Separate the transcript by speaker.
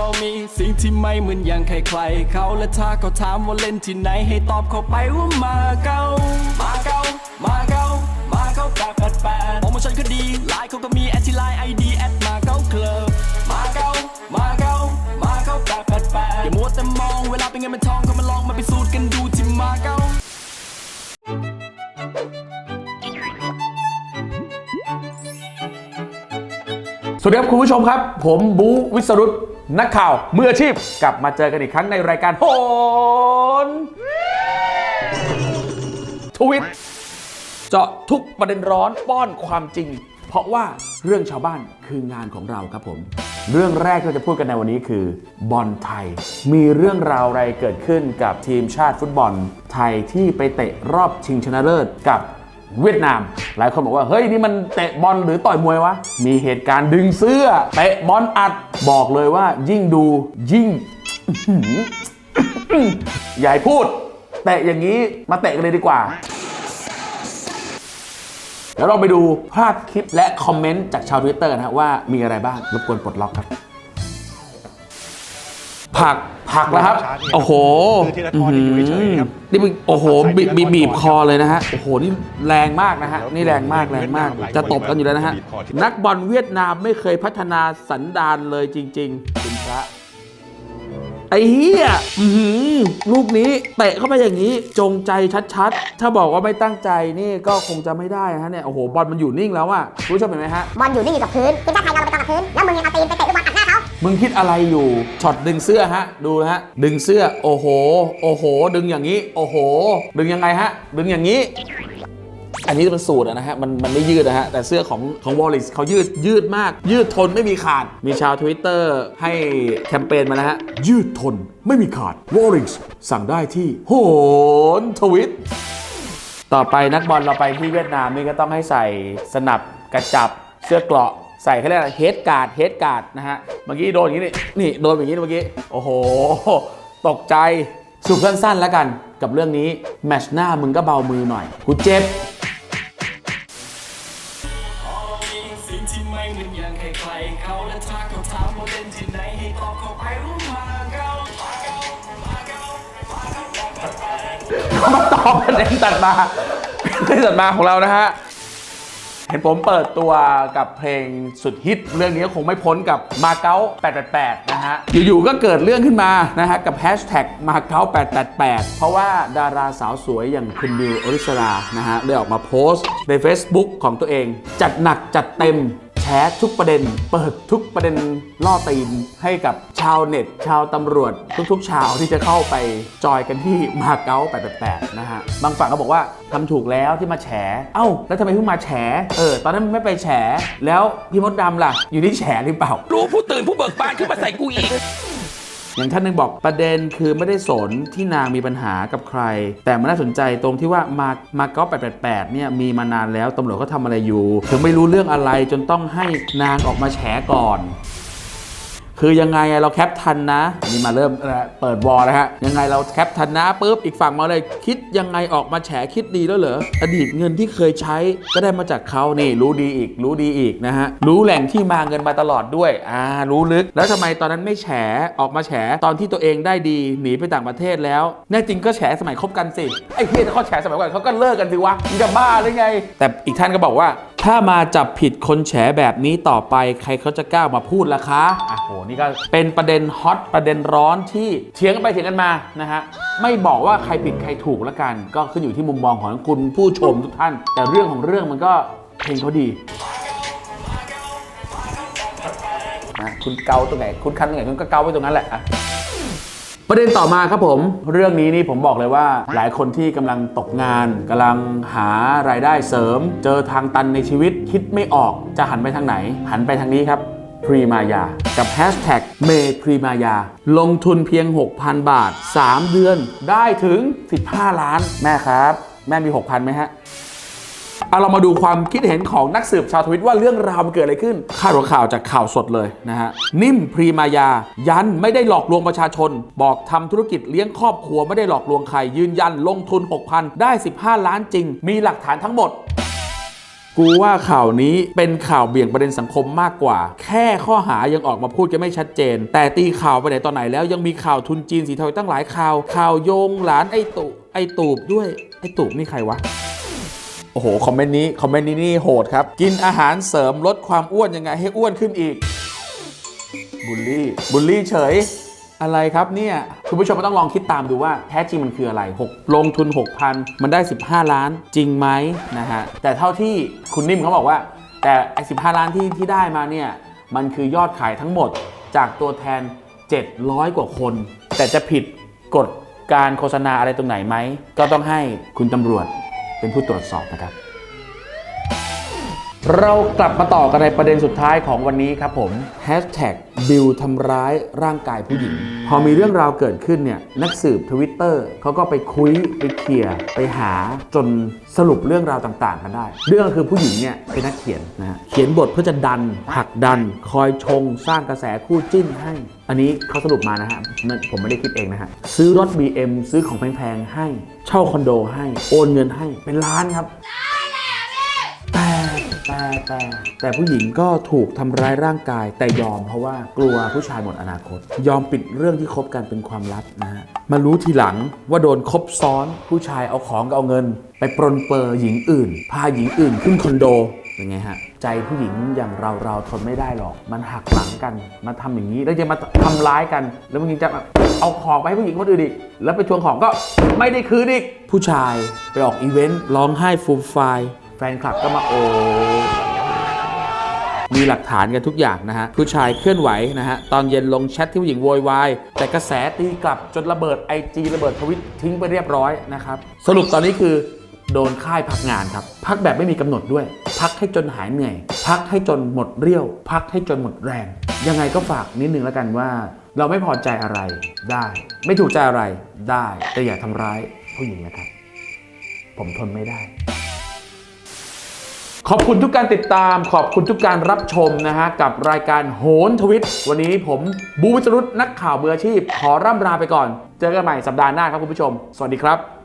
Speaker 1: follow me สิ่งที่ไม่เหมือนอย่างใครๆเขาและถ้าเขาถามว่าเล่นที่ไหนให้ตอบเขาไปว่ามาเก๊ามาเก๊ามาเก๊ามาเก๊าแปดแปดแปดโปรโมชั่นก็ดีไลน์เขาก็มีแอดที่ไลน์ไอดีแอดมาเก๊าคลับมาเก๊ามาเก๊ามาเก๊าแปดแปดแปดอย่ามัวแต่มองเวลาเป็นเงินเป็นทองก็มาลองมาพิสูจน์กันดูที่มาเก๊า
Speaker 2: สวัสดีครับคุณผู้ชมครับ ผมบูวิสรุต นักข่าวมืออาชีพกลับมาเจอกันอีกครั้งในรายการโหนทวิตเจาะทุกประเด็นร้อนป้อนความจริง เพราะว่าเรื่องชาวบ้านคืองานของเราครับผม เรื่องแรกที่เราจะพูดกันในวันนี้คือบอลไทย มีเรื่องราวอะไรเกิดขึ้นกับทีมชาติฟุตบอลไทยที่ไปเตะรอบชิงชนะเลิศกับ เวียดนาม หลายคนบอกว่า เฮ้ย นี่มันเตะบอลหรือต่อยมวยวะ มีเหตุการณ์ดึงเสื้อ เตะบอลอัดบอกเลยว่า ยิ่งดูยิ่งให้พูด เตะอย่างนี้มาเตะกันเลยดีกว่าแล้วเราไปดูภาพคลิปและคอมเมนต์จากชาวทวิตเตอร์นะว่ามีอะไรบ้างรบกวนปลดล็อกครับ ผัก ผักแล้วครับ โอ้โห
Speaker 3: คือทีละครเนี่ยอยู่เฉยๆครับ
Speaker 2: นี่มันโอ้โห
Speaker 3: ผักใส่
Speaker 2: บีบ
Speaker 3: ทีละ
Speaker 2: บีบ
Speaker 3: คร
Speaker 2: บีบคอเลยนะฮะ โอ้โห นี่แรงมากนะฮะ
Speaker 3: แล้ว
Speaker 2: นี่แรงมากแรงมาก
Speaker 3: เวียดนามหลาย
Speaker 2: จะตบกันอยู่แล้วนะฮะ
Speaker 3: บีบคอที
Speaker 2: นักบอลเวียดนามไม่เคยพัฒนาสันดานเลยจริง ๆ คุณพระไอ้เหี้ยอื้อหือลูกนี้เตะเข้าไปอย่างนี้ จงใจชัดๆ ถ้าบอกว่าไม่ตั้งใจนี่ก็คงจะไม่ได้นะฮะเนี่ย โอ้โห บอลมันอยู่นิ่งแล้วอะคุณผู้ชมเห็นไหมฮะ
Speaker 4: บอลอยู่นิ่งอยู่กับพื้นทีมชาติไทยนอนลงไปกองกับพื้น แล้วมึงยังเอาตีนไปเตะลูกบอลอัดหน้าเขา
Speaker 2: มึงคิดอะไรอยู่ช็อตดึงเสื้อฮะ ดูนะฮะ ดึงเสื้อ โอ้โห โอ้โห ดึงอย่างนี้ โอ้โห ดึงยังไงฮะ ดึงอย่างนี้ อันนี้เป็นสูตรนะฮะ มันมันไม่ยืดนะฮะ แต่เสื้อของของวอลลิสเขายืดยืดมาก ยืดทนไม่มีขาด มีชาว Twitter ให้แคมเปญมานะฮะ ยืดทนไม่มีขาดวอลลิสสั่งได้ที่โหนทวิต ต่อไปนักบอลเราไปที่เวียดนามนี่ก็ต้องให้ใส่สนับกระจับเสื้อเกราะ ใส่เขาเรียกอะไรเฮดการ์ดเฮดการ์ดนะฮะ เมื่อกี้โดนอย่างนี้นี่นี่โดนอย่างนี้เมื่อกี้ โอ้โห ตกใจสรุปสั้นๆแล้วกันกับเรื่องนี้ แมตชหน้ามึงก็เบามือหน่อยกูเจ็บ
Speaker 1: สิ่งที่ไม่เหมือนอย่างใครๆเขาและถ้าเขาถามว่าเล่นที่ไหนให้ตอบเขาไปว่ามาเก๊ามาเก๊ามาเก๊ามาเก๊าแปดแปดแปด
Speaker 2: มาตอบประเด็นตัดมาประเด็นตัดมาของเรานะฮะ เห็นผมเปิดตัวกับเพลงสุดฮิต เรื่องนี้ก็คงไม่พ้นกับมาเก๊า888 นะฮะ อยู่ๆก็เกิดเรื่องขึ้นมานะฮะ กับแฮชแท็กมาเก๊า888 เพราะว่าดาราสาวสวยอย่างคุณมิวอริสรานะฮะ ได้ออกมาโพสต์ใน Facebook ของตัวเอง จัดหนักจัดเต็ม แฉทุกประเด็น เปิดทุกประเด็นล่อตีนให้กับชาวเน็ต ชาวตำรวจ ทุกๆ ชาวที่จะเข้าไปจอยกันที่มาเก๊า888นะฮะบางฝั่งก็บอกว่าทำถูกแล้วที่มาแฉ เอ้า แล้วทำไมเพิ่งมาแฉ เออ ตอนนั้นไม่ไปแฉ แล้วพี่มดดำล่ะ อยู่ที่แฉหรือเปล่า
Speaker 5: รู้ผู้ตื่นผู้เบิกบานขึ้นมาใส่กูอีก
Speaker 2: อย่างท่านหนึ่งบอกประเด็นคือไม่ได้สนที่นางมีปัญหากับใคร แต่มันน่าสนใจตรงที่ว่ามามาเก๊า888เนี่ยมีมานานแล้วตำรวจก็ทำอะไรอยู่ถึงไม่รู้เรื่องอะไรจนต้องให้นางออกมาแฉก่อน คือยังไงเราแคปทันนะนี่มาเริ่มเปิดวอลนะฮะยังไงเราแคปทันนะปุ๊บอีกฝั่งมาเลยคิดยังไงออกมาแฉคิดดีแล้วเหรออดีตเงินที่เคยใช้ก็ได้มาจากเขานี่รู้ดีอีก รู้ดีอีกนะฮะรู้แหล่งที่มาเงินมาตลอดด้วยอ่ารู้ลึก แล้วทำไมตอนนั้นไม่แฉออกมาแฉตอนที่ตัวเองได้ดีหนีไปต่างประเทศแล้วแน่จริงก็แฉสมัยคบกันสิไอ้เพี้ยเขาแฉสมัยก่อนเขาก็เลิกกันสิวะมึงจะบ้าหรือไง แต่อีกท่านก็บอกว่า ถ้ามาจับผิดคนแฉแบบนี้ต่อไปใครเขาจะกล้ามาพูดล่ะคะอะโหนี่ก็เป็นประเด็นฮอตประเด็นร้อนที่เถียงกันไปเถียงกันมานะฮะไม่บอกว่าใครผิดใครถูกละกัน ก็ขึ้นอยู่ที่มุมมองของคุณผู้ชมทุกท่าน แต่เรื่องของเรื่องมันก็เพลงเขาดีนะคุณเกาตรงไหนคุณคันตรงไหนคุณก็เกาไว้ตรงนั้นแหละอะ ประเด็นต่อมาครับผม เรื่องนี้นี่ผมบอกเลยว่า หลายคนที่กำลังตกงานกำลังหารายได้เสริม เจอทางตันในชีวิต คิดไม่ออกจะหันไปทางไหน หันไปทางนี้ครับพรีมายา กับแฮชแท็กเมพรีมายา ลงทุนเพียง 6,000 บาท 3 เดือน ได้ถึง 15 ล้าน แม่ครับ แม่มี 6,000ไหมฮะ เอาเรามาดูความคิดเห็นของนักสืบชาวทวิตว่าเรื่องราวมันเกิดอะไรขึ้นข่าวข่าวจากข่าวสดเลยนะฮะ นิ่มพรีมายา ยันไม่ได้หลอกลวงประชาชน บอกทำธุรกิจเลี้ยงครอบครัวไม่ได้หลอกลวงใคร ยืนยันลงทุน 6,000 ได้ 15 ล้านจริง มีหลักฐานทั้งหมดกูว่าข่าวนี้เป็นข่าวเบี่ยงประเด็นสังคมมากกว่า แค่ข้อหายังออกมาพูดกันไม่ชัดเจน แต่ตีข่าวไปไหนตอนไหนแล้วยังมีข่าวทุนจีนสีเทาอีกตั้งหลายข่าว ข่าวโยงหลานไอตุไอตูบด้วยไอตูบนี่ใครวะ โอ้โห คอมเมนต์นี้ คอมเมนต์นี้นี่โหดครับ กินอาหารเสริมลดความอ้วนยังไงให้อ้วนขึ้นอีกบูลลี่บูลลี่เฉย อะไรครับเนี่ย คุณผู้ชมก็ต้องลองคิดตามดูว่าแท้จริงมันคืออะไร 6 ลงทุน 6,000 มันได้ 15 ล้านจริงไหมนะฮะ แต่เท่าที่คุณนิ่มเขาบอกว่า แต่ไอ้15 ล้านที่ที่ได้มาเนี่ย มันคือยอดขายทั้งหมดจากตัวแทน 700 กว่าคน แต่จะผิดกฎการโฆษณาอะไรตรงไหนไหม ก็ต้องให้คุณตำรวจ เป็นผู้ตรวจสอบนะครับ เรากลับมาต่อกันในประเด็นสุดท้ายของวันนี้ครับผม Hashtag บิวทำร้ายร่างกายผู้หญิง พอมีเรื่องราวเกิดขึ้นเนี่ยนักสืบทวิตเตอร์เขาก็ไปคุย ไปเคลียร์ไปหาจนสรุปเรื่องราวต่างๆกันได้ เรื่องคือผู้หญิงเนี่ยเป็นนักเขียนนะเขียนบทเพื่อจะดันผลักดัน คอยชง สร้างกระแสคู่จิ้นให้ อันนี้เขาสรุปมานะฮะมันผมไม่ได้คิดเองนะฮะซื้อรถ BM ซื้อของแพงๆให้ เช่าคอนโดให้โอนเงินให้เป็นล้านครับ แต่แต่แต่ผู้หญิงก็ถูกทำร้ายร่างกายแต่ยอมเพราะว่ากลัวผู้ชายหมดอนาคต ยอมปิดเรื่องที่คบกันเป็นความลับนะฮะมารู้ทีหลังว่าโดนคบซ้อนผู้ชายเอาของกับเอาเงิน ไปปรนเปอร์หญิงอื่น พาหญิงอื่นขึ้นคอนโดเป็นไงฮะใจผู้หญิงอย่างเราเราทนไม่ได้หรอก มันหักหลังกันมาทำอย่างนี้แล้วจะมาทำร้ายกัน แล้วมึงยังจะมาเอาของไปให้ผู้หญิงคนอื่นอีกแล้วไปทวงของก็ไม่ได้คืนอีกผู้ชายไปออกอีเวนต์ร้องไห้ฟูมไฟาย แฟนคลับก็มาโอมีหลักฐานกันทุกอย่างนะฮะ ผู้ชายเคลื่อนไหวนะฮะ ตอนเย็นลงแชทที่ผู้หญิงโวยวาย แต่กระแสตีกลับจนระเบิด IG ระเบิดทวิตทิ้งไปเรียบร้อยนะครับ สรุปตอนนี้คือโดนค่ายพักงานครับ พักแบบไม่มีกำหนดด้วย พักให้จนหายเหนื่อย พักให้จนหมดเรี่ยว พักให้จนหมดแรง ยังไงก็ฝากนิดนึงแล้วกันว่า เราไม่พอใจอะไรได้ ไม่ถูกใจอะไรได้ แต่อย่าทำร้ายผู้หญิงนะครับ ผมทนไม่ได้ ขอบคุณทุกการติดตาม ขอบคุณทุกการรับชมนะฮะ กับรายการโหนทวิต วันนี้ผมบูวิจรุตนักข่าวเบืออาชีพ ขอร่ำลาไปก่อน เจอกันใหม่สัปดาห์หน้าครับคุณผู้ชม สวัสดีครับ